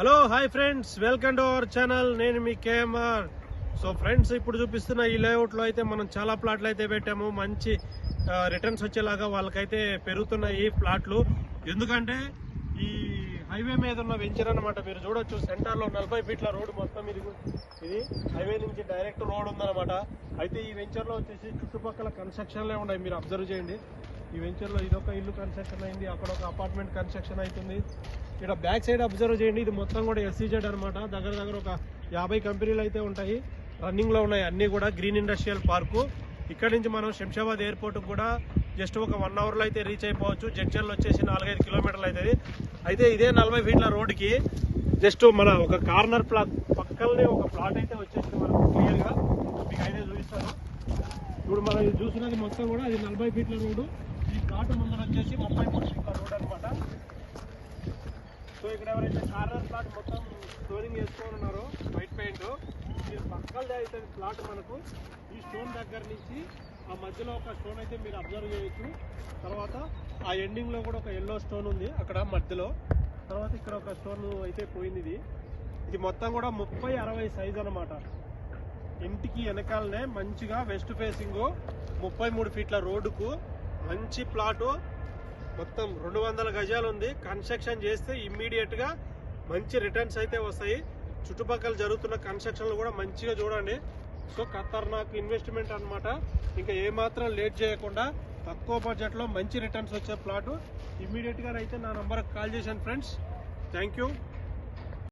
Hello hi friends welcome to our channel నేను మీ KMR. So friends ఇప్పుడు చూపిస్తున్న ఈ లేఅవుట్లో అయితే మనం చాలా ప్లాట్లు అయితే పెట్టాము. మంచి రిటర్న్స్ వచ్చేలాగా వాళ్ళకైతే పెరుగుతున్నాయి ఈ ప్లాట్లు ఎందుకంటే ఈ హైవే మీద ఉన్న వెంచర్ అనమాట మీరు చూడొచ్చు. సెంటర్లో నలభై ఫీట్ల రోడ్డు మొత్తం ఇది. ఇది హైవే నుంచి డైరెక్ట్ రోడ్ ఉందన్నమాట. అయితే ఈ వెంచర్లో వచ్చేసి చుట్టుపక్కల కన్స్ట్రక్షన్లే ఉన్నాయి. మీరు అబ్జర్వ్ చేయండి. ఈ వెంచర్లో ఇదొక ఇల్లు కన్స్ట్రక్షన్ అయింది అక్కడ ఒక అపార్ట్మెంట్ కన్స్ట్రక్షన్ అవుతుంది. ఇక్కడ బ్యాక్ సైడ్ అబ్జర్వ్ చేయండి ఇది మొత్తం కూడా ఎస్సీజెడ్ అనమాట దగ్గర దగ్గర ఒక యాభై కంపెనీలు అయితే ఉంటాయి. రన్నింగ్లో ఉన్నాయి అన్ని కూడా గ్రీన్ ఇండస్ట్రియల్ పార్కు ఇక్కడ నుంచి మనం శంషాబాద్ ఎయిర్పోర్ట్ కూడా జస్ట్ ఒక వన్ అవర్లో అయితే రీచ్ అయిపోవచ్చు. జంక్షన్లో వచ్చేసి నాలుగైదు కిలోమీటర్లు అవుతుంది. అయితే ఇదే నలభై ఫీట్ల రోడ్డుకి జస్ట్ మన ఒక కార్నర్ ప్లాట్ పక్కనే ఒక ప్లాట్ అయితే వచ్చేసింది మనకు క్లియర్గా. మీకు అయితే చూపిస్తాను. ఇప్పుడు మనం చూసినది మొత్తం కూడా అది నలభై ఫీట్ల రోడ్డు ఘాటు ప్లాట్ ముందర వచ్చేసి ముప్పై మూడు ఫీట్ల రోడ్ అనమాట సో ఇక్కడ ఎవరైతే కార్నర్ ప్లాట్ మొత్తం స్టోరింగ్ చేసుకొని ఉన్నారో వైట్ పెయింట్ మీరు పక్కలదే అయితే ప్లాట్ మనకు. ఈ స్టోన్ దగ్గర నుంచి ఆ మధ్యలో ఒక స్టోన్ అయితే మీరు అబ్జర్వ్ చేయొచ్చు. తర్వాత ఆ ఎండింగ్లో కూడా ఒక ఎల్లో స్టోన్ ఉంది అక్కడ మధ్యలో. తర్వాత ఇక్కడ ఒక స్టోన్ అయితే పోయింది ఇది. ఇది మొత్తం కూడా ముప్పై అరవై సైజ్ అన్నమాట. ఇంటికి వెనకాలనే మంచిగా వెస్ట్ ఫేసింగ్ ముప్పై మూడు ఫీట్ల రోడ్డుకు మంచి ప్లాటు. మొత్తం రెండు వందల గజాలు ఉంది. కన్స్ట్రక్షన్ చేస్తే ఇమ్మీడియట్గా మంచి రిటర్న్స్ అయితే వస్తాయి. చుట్టుపక్కల జరుగుతున్న కన్స్ట్రక్షన్లు కూడా మంచిగా చూడండి. సో ఖతర్నాక్ ఇన్వెస్ట్మెంట్ అనమాట ఇంకా ఏమాత్రం లేట్ చేయకుండా తక్కువ బడ్జెట్లో మంచి రిటర్న్స్ వచ్చే ప్లాటు. ఇమ్మీడియట్గా అయితే నా నంబర్ కాల్ చేశాను ఫ్రెండ్స్ థ్యాంక్ యూ